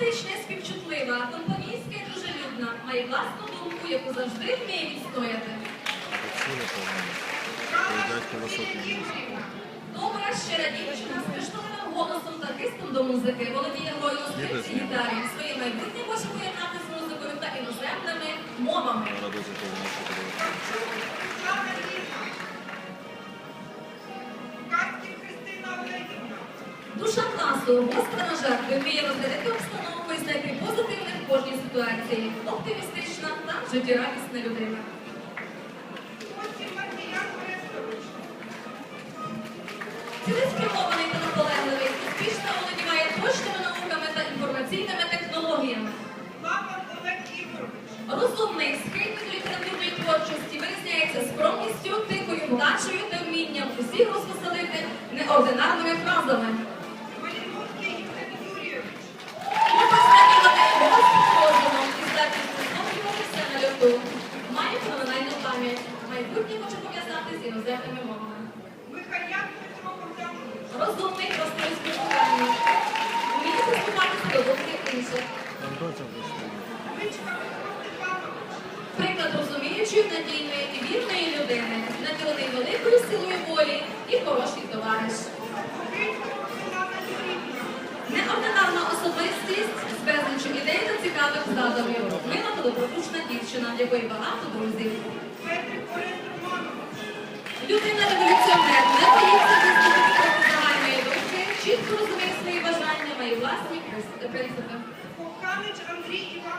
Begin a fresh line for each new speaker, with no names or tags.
І співчутлива, компанійська і дружелюбна, має власну думку, яку завжди вміє відстояти. Добра, щира дівчина з піштовим голосом та хистом до музики, володіє грою скрипці гітарі. Своє майбутнє може поєднати з музикою та іноземними мовами. Душа класу, гостра на жертви, вміє розглядати обстановку і знайти позитивне в кожній ситуації. Оптимістична та життєрадісна людина. Цілеспрямований та наполегливий, успішно володіває точними науками та інформаційними технологіями. Розумний, схильний до літературної творчості, вирізняється скромністю, тихою вдачею та вмінням усіх розвеселити неординарними фразами. На. Має феноменальну пам'ять. Майбутнє хоче пов'язати з іноземними мовами.
Михаяк Петро Богданович.
Розумний, простий спілкування. Вміє заступатися до думки інших. Приклад розуміючої, надійної і вірної людини, наділений великою силою волі і хороший товариш. Неординарна особистість з безлічю ідей та цікавих задумів. Мила нам якої багато друзів. Людина революціонер, не боїться висловити проти думки, чітко розуміє свої бажання, має власні принципи.
Коханич Андрій Іванович.